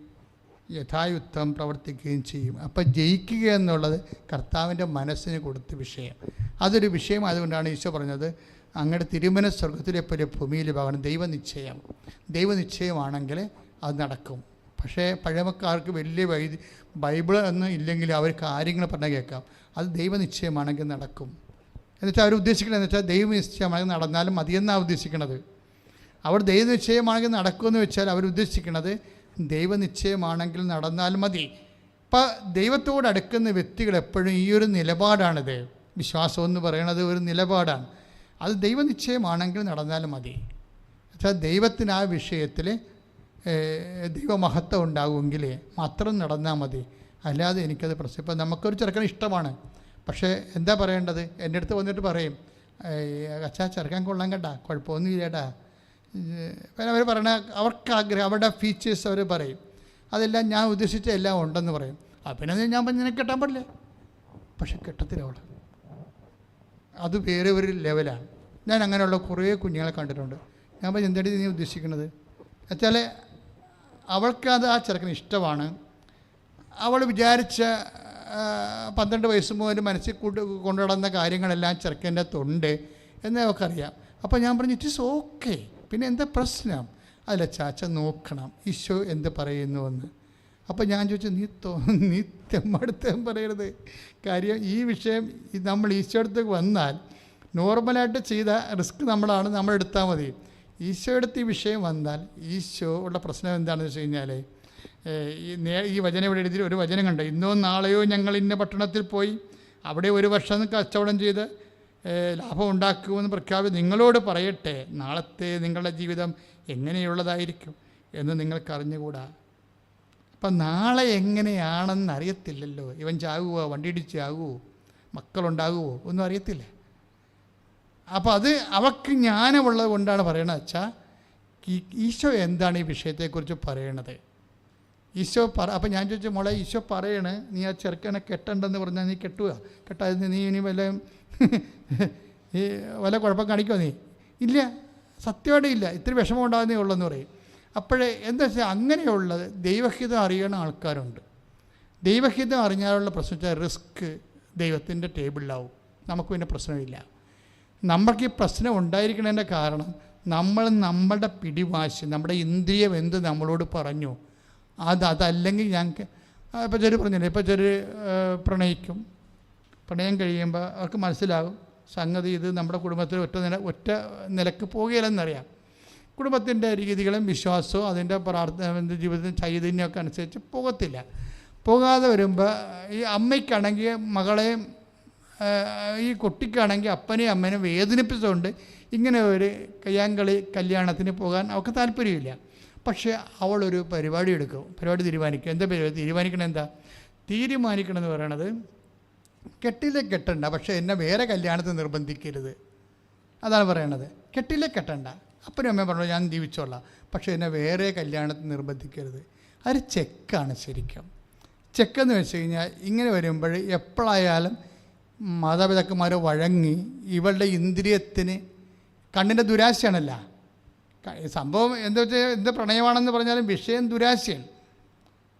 യഥായുദ്ധം പ്രവർത്തിക്കുകയും ചെയ്യും. അപ്പം ജയിക്കുക എന്നുള്ളത് കർത്താവിന്റെ മനസ്സിന് കൊടുത്ത വിഷയം. അതൊരു വിഷയം അതുകൊണ്ടാണ് ഈശോ പറഞ്ഞത് അങ്ങയുടെ തിരുമന സ്വർഗത്തിലെ പോലെ ഭൂമിയിൽ പകരം ദൈവനിശ്ചയം. ദൈവനിശ്ചയമാണെങ്കിൽ അത് നടക്കും. പക്ഷേ പഴമക്കാർക്ക് വലിയ വൈദ്യ ബൈബിൾ ഒന്നും ഇല്ലെങ്കിൽ അവർ കാര്യങ്ങൾ പറഞ്ഞാൽ കേൾക്കാം. അത് ദൈവനിശ്ചയമാണെങ്കിൽ നടക്കും. എന്നുവെച്ചാൽ അവർ ഉദ്ദേശിക്കുന്നത് എന്ന് വെച്ചാൽ ദൈവനിശ്ചയമാണെങ്കിൽ നടന്നാലും മതിയെന്നാണ് ഉദ്ദേശിക്കുന്നത് അവർ ദൈവനിശ്ചയമാണെങ്കിൽ നടക്കുമെന്ന് വെച്ചാൽ അവർ ഉദ്ദേശിക്കുന്നത് ദൈവനിശ്ചയമാണെങ്കിൽ നടന്നാൽ മതി. ഇപ്പം ദൈവത്തോട് അടുക്കുന്ന വ്യക്തികൾ എപ്പോഴും ഈ ഒരു നിലപാടാണിത്. വിശ്വാസം എന്ന് പറയുന്നത് ഒരു നിലപാടാണ്. അത് ദൈവനിശ്ചയമാണെങ്കിൽ നടന്നാൽ മതി. എന്നുവെച്ചാൽ ദൈവത്തിന് ആ വിഷയത്തിൽ ദൈവമഹത്വം ഉണ്ടാകുമെങ്കിൽ മാത്രം നടന്നാൽ മതി. അല്ലാതെ എനിക്കത് പ്രശ്നം. ഇപ്പം നമുക്കൊരു ചെറുക്കൻ ഇഷ്ടമാണ്. പക്ഷേ എന്താ പറയേണ്ടത്? എന്റെ അടുത്ത് വന്നിട്ട് പറയും അച്ഛാ ചെറുക്കാൻ കൊള്ളാൻ കേട്ടാ. കുഴപ്പമൊന്നുമില്ല ഇല്ലേട്ടാ പിന്നെ അവർ പറയണ അവർക്ക് ആഗ്രഹം അവരുടെ ഫീച്ചേഴ്സ് അവർ പറയും. അതെല്ലാം ഞാൻ ഉദ്ദേശിച്ച എല്ലാം ഉണ്ടെന്ന് പറയും. അത് ഞാൻ പറഞ്ഞ കെട്ടാൻ പാടില്ല. പക്ഷെ കെട്ടത്തില്ല അവൾ. അത് വേറെ ഒരു ലെവലാണ് ഞാൻ അങ്ങനെയുള്ള കുറേ കുഞ്ഞുങ്ങളെ കണ്ടിട്ടുണ്ട്. ഞാൻ പറഞ്ഞു എന്താണ് നീ ഉദ്ദേശിക്കുന്നത്? വെച്ചാൽ അവൾക്ക് അത് ആ ചെറുക്കന് ഇഷ്ടമാണ്. അവൾ വിചാരിച്ച പന്ത്രണ്ട് വയസ്സ് മുതൽ മനസ്സിൽ കൂട്ട് കൊണ്ടുനടന്ന കാര്യങ്ങളെല്ലാം ചെറുക്കന്റെ തൊണ്ട് എന്ന് അവൾക്കറിയാം. അപ്പോൾ ഞാൻ പറഞ്ഞു ഇറ്റ് ഇസ് ഓക്കെ പിന്നെ എന്താ പ്രശ്നം? അല്ല ചാച്ച നോക്കണം. ഈശോ എന്ത് പറയുന്നുവെന്ന്. അപ്പോൾ ഞാൻ ചോദിച്ചു നീ തോ നീ തെമ്മടുത്തം പറയരുത്. കാര്യം ഈ വിഷയം നമ്മൾ ഈശോ അടുത്തേക്ക് വന്നാൽ നോർമലായിട്ട് ചെയ്ത റിസ്ക് നമ്മളാണ്. നമ്മൾ എടുത്താൽ മതി. ഈശോ എടുത്ത് ഈ വിഷയം വന്നാൽ ഈശോ ഉള്ള പ്രശ്നം എന്താണെന്ന് വെച്ച് കഴിഞ്ഞാൽ ഈ വചനം ഇവിടെ എഴുതി ഒരു വചനം കണ്ട്? ഇന്നോ നാളെയോ ഞങ്ങൾ ഇന്ന പട്ടണത്തിൽ പോയി അവിടെ ഒരു വർഷം കച്ചവടം ചെയ്ത് ലാഭം ഉണ്ടാക്കുമെന്ന് പ്രഖ്യാപിച്ച് നിങ്ങളോട് പറയട്ടെ നാളത്തെ നിങ്ങളുടെ ജീവിതം എങ്ങനെയുള്ളതായിരിക്കും എന്ന് നിങ്ങൾക്കറിഞ്ഞുകൂടാ അപ്പം നാളെ എങ്ങനെയാണെന്ന് അറിയത്തില്ലല്ലോ. ഇവൻ ചാകുവോ? വണ്ടി ഇടിച്ച് ചാകുവോ? മക്കളുണ്ടാകുവോ? ഒന്നും അറിയത്തില്ല. അപ്പോൾ അത് അവക്ക് ജ്ഞാനമുള്ളത് കൊണ്ടാണ് പറയണത്. വെച്ചാൽ ഈശോ എന്താണ് ഈ വിഷയത്തെക്കുറിച്ച് പറയണത്? ഈശോ പറ അപ്പം ഞാൻ ചോദിച്ചു മോളെ ഈശോ പറയണേ നീ ആ ചെറുക്കനെ കെട്ടണ്ടെന്ന് പറഞ്ഞാൽ നീ കെട്ടുക കെട്ടാതെ നീ ഇനി വല്ല ഈ വല്ല കുഴപ്പം കാണിക്കോ നീ? ഇല്ല സത്യമായിട്ട് ഇല്ല. ഇത്തിരി വിഷമം ഉണ്ടാകുന്നേ ഉള്ളെന്ന് പറയും. അപ്പോഴേ എന്താ വെച്ചാൽ അങ്ങനെയുള്ളത് ദൈവഹിതം അറിയണ ആൾക്കാരുണ്ട്. ദൈവഹിതം അറിഞ്ഞാലുള്ള പ്രശ്നം വെച്ചാൽ റിസ്ക് ദൈവത്തിന്റെ ടേബിളിലാവും. നമുക്ക് പിന്നെ പ്രശ്നമില്ല. നമ്മൾക്ക് ഈ പ്രശ്നം ഉണ്ടായിരിക്കണതിന്റെ കാരണം നമ്മൾ നമ്മളുടെ പിടിവാശി നമ്മുടെ ഇന്ദ്രിയം എന്ത് നമ്മളോട് പറഞ്ഞു അത് അതല്ലെങ്കിൽ ഞങ്ങൾക്ക് ഇപ്പോൾ ചെറു പറഞ്ഞില്ലേ ഇപ്പോൾ ചെറു പ്രണയിക്കും. പ്രണയം കഴിയുമ്പോൾ അവർക്ക് മനസ്സിലാകും സംഗതി ഇത് നമ്മുടെ കുടുംബത്തിൽ ഒറ്റ നില ഒറ്റ നിലയ്ക്ക് പോകുകയില്ലെന്നറിയാം. കുടുംബത്തിന്റെ രീതികളും വിശ്വാസവും അതിന്റെ പ്രാർത്ഥന ജീവിതത്തിന്റെ ചൈതന്യമൊക്കെ അനുസരിച്ച് പോകത്തില്ല. പോകാതെ വരുമ്പോൾ ഈ അമ്മയ്ക്കാണെങ്കിൽ മകളെയും ഈ കുട്ടിക്കാണെങ്കിൽ അപ്പനെയും അമ്മനെ വേദനിപ്പിച്ചുകൊണ്ട് ഇങ്ങനെ ഒരു കയ്യാങ്കളി കല്യാണത്തിന് പോകാൻ അവൾക്ക് താല്പര്യമില്ല. പക്ഷേ അവളൊരു പരിപാടി എടുക്കും പരിപാടി തീരുമാനിക്കും. എന്താ പരിപാടി? തീരുമാനിക്കണം എന്താ? തീരുമാനിക്കണമെന്ന് പറയണത് കെട്ടിലെ കെട്ടണ്ട പക്ഷേ എന്നെ വേറെ കല്യാണത്തിന് നിർബന്ധിക്കരുത്. അതാണ് പറയണത്. കെട്ടിലെ കെട്ടണ്ട. അപ്പനും അമ്മയും പറഞ്ഞു ഞാൻ ജീവിച്ചോളാം. പക്ഷേ എന്നെ വേറെ കല്യാണത്തിന് നിർബന്ധിക്കരുത്. അതൊരു ചെക്കാണ് ശരിക്കും. ചെക്കെന്ന് വെച്ച് കഴിഞ്ഞാൽ ഇങ്ങനെ വരുമ്പോൾ എപ്പോഴായാലും മാതാപിതാക്കന്മാർ വഴങ്ങി ഇവളുടെ ഇന്ദ്രിയത്തിന് കണ്ണിന്റെ ദുരാശയാണല്ല. സംഭവം എന്താ വെച്ചാൽ എന്ത് പ്രണയമാണെന്ന് പറഞ്ഞാലും വിഷയം ദുരാശയാണ്.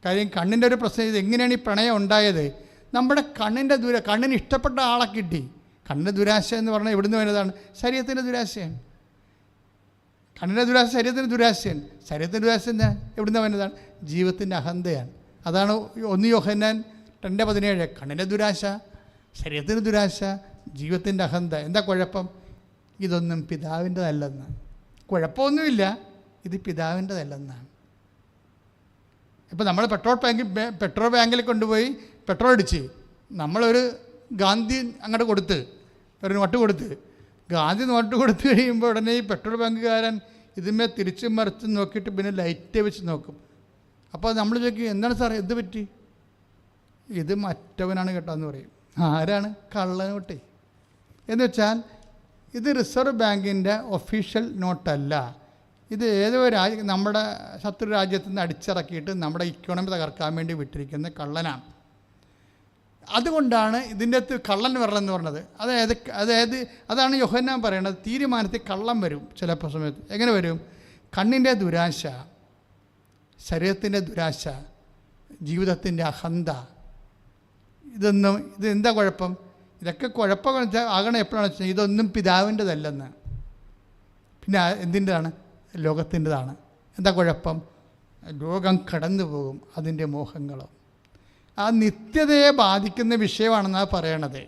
കാര്യം കണ്ണിന്റെ ഒരു പ്രശ്നം ഇത് എങ്ങനെയാണ് ഈ പ്രണയം ഉണ്ടായത്? നമ്മുടെ കണ്ണിന്റെ ദുര കണ്ണിന് ഇഷ്ടപ്പെട്ട ആളെ കിട്ടി. കണ്ണിന്റെ ദുരാശ എന്ന് പറഞ്ഞാൽ എവിടുന്ന് വരുന്നതാണ് ശരീരത്തിന്റെ ദുരാശയാണ്. കണ്ണിന്റെ ദുരാശ ശരീരത്തിന്റെ ദുരാശയാണ്. ശരീരത്തിന്റെ ദുരാശ എന്താ? എവിടുന്ന് വരുന്നതാണ് ജീവിതത്തിന്റെ അഹന്തയാണ്. അതാണ് ഒന്ന് യോഹന്നാൻ രണ്ട് പതിനേഴ്. കണ്ണിന്റെ ദുരാശ ശരീരത്തിന്റെ ദുരാശ ജീവിതത്തിന്റെ അഹന്ത എന്താ കുഴപ്പം? ഇതൊന്നും പിതാവിന്റെതല്ലെന്ന്. കുഴപ്പമൊന്നുമില്ല ഇത് പിതാവിന്റെതല്ലെന്നാണ്. ഇപ്പോൾ നമ്മൾ പെട്രോൾ ബാങ്കിൽ പെട്രോൾ ബാങ്കിൽ കൊണ്ടുപോയി പെട്രോൾ അടിച്ച് നമ്മളൊരു ഗാന്ധി അങ്ങോട്ട് കൊടുത്ത് ഒരു നോട്ട് കൊടുത്ത് ഗാന്ധി നോട്ട് കൊടുത്തു കഴിയുമ്പോൾ ഉടനെ ഈ പെട്രോൾ ബാങ്കുകാരൻ ഇതിന്മേ തിരിച്ചു മറിച്ച് നോക്കിയിട്ട് പിന്നെ ലൈറ്റ് വെച്ച് നോക്കും. അപ്പോൾ നമ്മൾ ചോദിക്കും എന്താണ് സാർ എന്ത് പറ്റി? ഇത് മറ്റവനാണ് കേട്ടോ എന്ന് പറയും. ആരാണ്? കള്ളനോട്ട്. എന്ന് വെച്ചാൽ ഇത് റിസർവ് ബാങ്കിന്റെ ഒഫീഷ്യൽ നോട്ടല്ല. ഇത് ഏതോ രാജ്യ നമ്മുടെ ശത്രു രാജ്യത്ത് നിന്ന് അടിച്ചിറക്കിയിട്ട് നമ്മുടെ ഇക്കോണമി തകർക്കാൻ വേണ്ടി വിട്ടിരിക്കുന്ന കള്ളനാണ്. അതുകൊണ്ടാണ് ഇതിന്റെ അകത്ത് കള്ളൻ വരണം എന്ന് പറഞ്ഞത്. അതായത് അതായത് അതാണ് യോഹന്നാൻ പറയുന്നത് തീരുമാനത്തിൽ കള്ളം വരും ചില സമയത്ത്. എങ്ങനെ വരും? കണ്ണിന്റെ ദുരാശ ശരീരത്തിന്റെ ദുരാശ ജീവിതത്തിന്റെ അഹന്ത ഇതൊന്നും ഇത് എന്താ കുഴപ്പം? ഇതൊക്കെ കുഴപ്പം വെച്ചാൽ ആകണം എപ്പോഴാണ് വെച്ചാൽ ഇതൊന്നും പിതാവിന്റെതല്ലെന്ന്. പിന്നെ എന്തിന്റെതാണ്? ലോകത്തിന്റെതാണ്. എന്താ കുഴപ്പം? ലോകം കടന്നു പോകും അതിന്റെ മോഹങ്ങളും. ആ നിത്യതയെ ബാധിക്കുന്ന വിഷയമാണെന്നാണ് പറയണത്.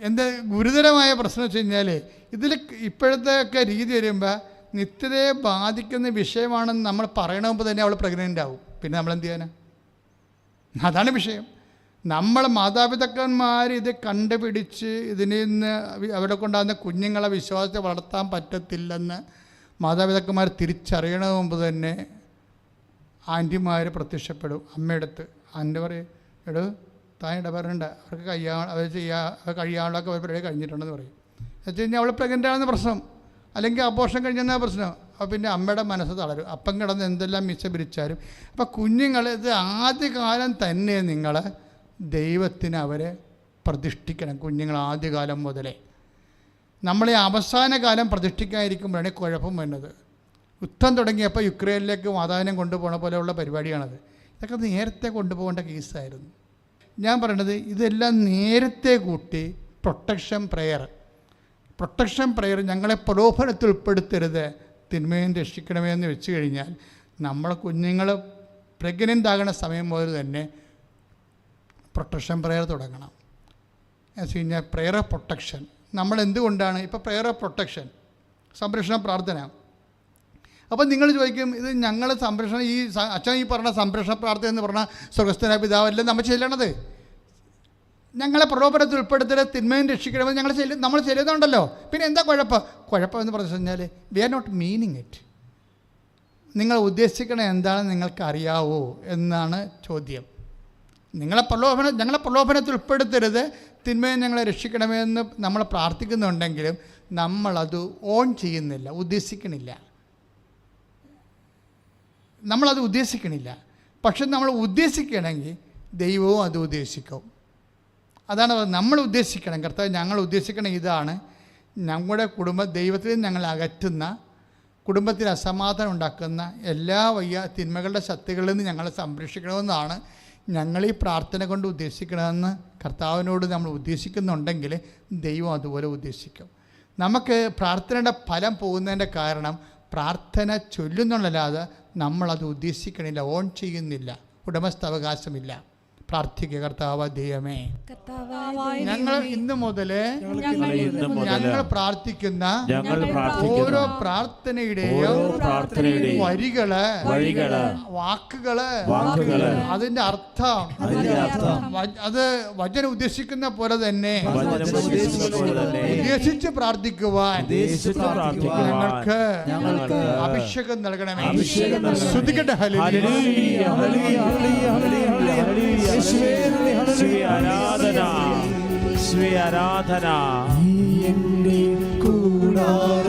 എന്താ ഗുരുതരമായ പ്രശ്നം വെച്ച് കഴിഞ്ഞാൽ ഇതിൽ ഇപ്പോഴത്തെ ഒക്കെ രീതി വരുമ്പോൾ നിത്യതയെ ബാധിക്കുന്ന വിഷയമാണെന്ന് നമ്മൾ പറയണ മുമ്പ് തന്നെ അവൾ പ്രഗ്നന്റ് ആവും. പിന്നെ നമ്മൾ എന്ത് ചെയ്യാനാ? അതാണ് വിഷയം. നമ്മൾ മാതാപിതാക്കന്മാർ ഇത് കണ്ടുപിടിച്ച് ഇതിൽ നിന്ന് അവിടെ കൊണ്ടാകുന്ന കുഞ്ഞുങ്ങളെ വിശ്വാസത്തെ വളർത്താൻ പറ്റത്തില്ലെന്ന് മാതാപിതാക്കന്മാർ തിരിച്ചറിയണ മുമ്പ് തന്നെ ആന്റിമാർ പ്രത്യക്ഷപ്പെടും അമ്മയടുത്ത്. ആന്റി പറയും എടോ താൻ ഇടപെടേണ്ട. അവർക്ക് കഴിയാ അവർ ചെയ്യാ അവർ കഴിയാനുള്ളതൊക്കെ അവർ പരിപാടി കഴിഞ്ഞിട്ടുണ്ടെന്ന് പറയും. എന്ന് വെച്ച് കഴിഞ്ഞാൽ അവൾ പ്രഗ്നന്റ് ആണെന്ന് പ്രശ്നം. അല്ലെങ്കിൽ അപോഷം കഴിഞ്ഞെന്ന പ്രശ്നം. അപ്പോൾ പിന്നെ അമ്മയുടെ മനസ്സ് തളരും. അപ്പം കിടന്ന് എന്തെല്ലാം മിച്ച പിരിച്ചാലും. അപ്പോൾ കുഞ്ഞുങ്ങൾ ഇത് ആദ്യകാലം തന്നെ നിങ്ങൾ ദൈവത്തിന് അവരെ പ്രതിഷ്ഠിക്കണം കുഞ്ഞുങ്ങൾ ആദ്യകാലം മുതലേ. നമ്മളെ അവസാന കാലം പ്രതിഷ്ഠിക്കാതിരിക്കുമ്പോഴാണ് കുഴപ്പം വരുന്നത്. യുദ്ധം തുടങ്ങിയപ്പോൾ യുക്രൈനിലേക്ക് മാതാവിനെ കൊണ്ടുപോകണ പോലെയുള്ള പരിപാടിയാണത്. ഇതൊക്കെ നേരത്തെ കൊണ്ടുപോകേണ്ട കേസായിരുന്നു. ഞാൻ പറയണത് ഇതെല്ലാം നേരത്തെ കൂട്ടി പ്രൊട്ടക്ഷൻ പ്രെയർ പ്രൊട്ടക്ഷൻ പ്രെയർ ഞങ്ങളെ പ്രലോഭനത്തിൽ ഉൾപ്പെടുത്തരുത്. തിന്മയും രക്ഷിക്കണമേ എന്ന് വെച്ച് കഴിഞ്ഞാൽ നമ്മളെ കുഞ്ഞുങ്ങൾ പ്രഗ്നന്റ് ആകുന്ന സമയം മുതൽ തന്നെ പ്രൊട്ടക്ഷൻ പ്രെയർ തുടങ്ങണം. എന്ന് വെച്ച് കഴിഞ്ഞാൽ പ്രെയർ ഓഫ് പ്രൊട്ടക്ഷൻ നമ്മൾ എന്തുകൊണ്ടാണ് ഇപ്പോൾ പ്രെയർ ഓഫ് പ്രൊട്ടക്ഷൻ സംരക്ഷണ പ്രാർത്ഥന. അപ്പം നിങ്ങൾ ചോദിക്കും ഇത് ഞങ്ങൾ സംരക്ഷണം ഈ അച്ഛൻ ഈ പറഞ്ഞ സംരക്ഷണ പ്രാർത്ഥന എന്ന് പറഞ്ഞാൽ സ്വർഗസ്ഥന പിതാവല്ലേ നമ്മൾ ചെല്ലണത് ഞങ്ങളെ പ്രലോഭനത്തിൽ ഉൾപ്പെടുത്തൽ തിന്മയും രക്ഷിക്കണമെന്ന് ഞങ്ങൾ ചെല്ലും നമ്മൾ ചെല്ലുന്നുണ്ടല്ലോ പിന്നെ എന്താ കുഴപ്പം? കുഴപ്പം എന്ന് പറഞ്ഞു കഴിഞ്ഞാൽ we are not meaning it നിങ്ങൾ ഉദ്ദേശിക്കണ എന്താണെന്ന് നിങ്ങൾക്ക് അറിയാവോ എന്നാണ് ചോദ്യം. നിങ്ങളെ പ്രലോഭന ഞങ്ങളെ പ്രലോഭനത്തിൽ ഉൾപ്പെടുത്തരുത്. തിന്മയെ ഞങ്ങളെ രക്ഷിക്കണമെന്ന് നമ്മൾ പ്രാർത്ഥിക്കുന്നുണ്ടെങ്കിലും നമ്മളത് ഓൺ ചെയ്യുന്നില്ല ഉദ്ദേശിക്കണില്ല. നമ്മളത് ഉദ്ദേശിക്കണില്ല. പക്ഷെ നമ്മൾ ഉദ്ദേശിക്കണമെങ്കിൽ ദൈവവും അത് ഉദ്ദേശിക്കും. അതാണ് നമ്മൾ ഉദ്ദേശിക്കണം. കർത്താവ് ഞങ്ങൾ ഉദ്ദേശിക്കണം ഇതാണ്. ഞങ്ങളുടെ കുടുംബ ദൈവത്തിൽ ഞങ്ങൾ അകറ്റുന്ന കുടുംബത്തിൽ അസമാധാനം ഉണ്ടാക്കുന്ന എല്ലാ വയ്യ തിന്മകളുടെ ശക്തികളിൽ നിന്ന് ഞങ്ങളെ സംരക്ഷിക്കണമെന്നാണ് ഞങ്ങൾ ഈ പ്രാർത്ഥന കൊണ്ട് ഉദ്ദേശിക്കണമെന്ന് കർത്താവിനോട് നമ്മൾ ഉദ്ദേശിക്കുന്നുണ്ടെങ്കിൽ ദൈവം അതുപോലെ ഉദ്ദേശിക്കും. നമുക്ക് പ്രാർത്ഥനയുടെ ഫലം പോകുന്നതിന്റെ കാരണം പ്രാർത്ഥന ചൊല്ലുന്നുള്ളല്ലാതെ നമ്മളത് ഉദ്ദേശിക്കണില്ല ഓൺ ചെയ്യുന്നില്ല ഉടമസ്ഥാവകാശമില്ല. പ്രാർത്ഥിക്കുക കർത്താവ് ദൈവമേ. ഞങ്ങൾ ഇന്ന് മുതൽ ഞങ്ങൾ ഇന്ന് മുതൽ ഞങ്ങൾ പ്രാർത്ഥിക്കുന്ന ഞങ്ങൾ ഓരോ പ്രാർത്ഥനയുടെയും വരികൾ വഴികൾ വാക്കുകൾ വാക്കുകൾ അതിന്റെ അർത്ഥം അത് വചനം ഉദ്ദേശിക്കുന്ന പോലെ തന്നെ ഉദ്ദേശിച്ച് പ്രാർത്ഥിക്കുവാൻ ഞങ്ങൾക്ക് ഞങ്ങൾക്ക് അഭിഷേകം നൽകണമേ. അഭിഷേകം ഹലിയ ആരാധന ശ്രീ ആരാധന. എന്റെ കൂടാരമേ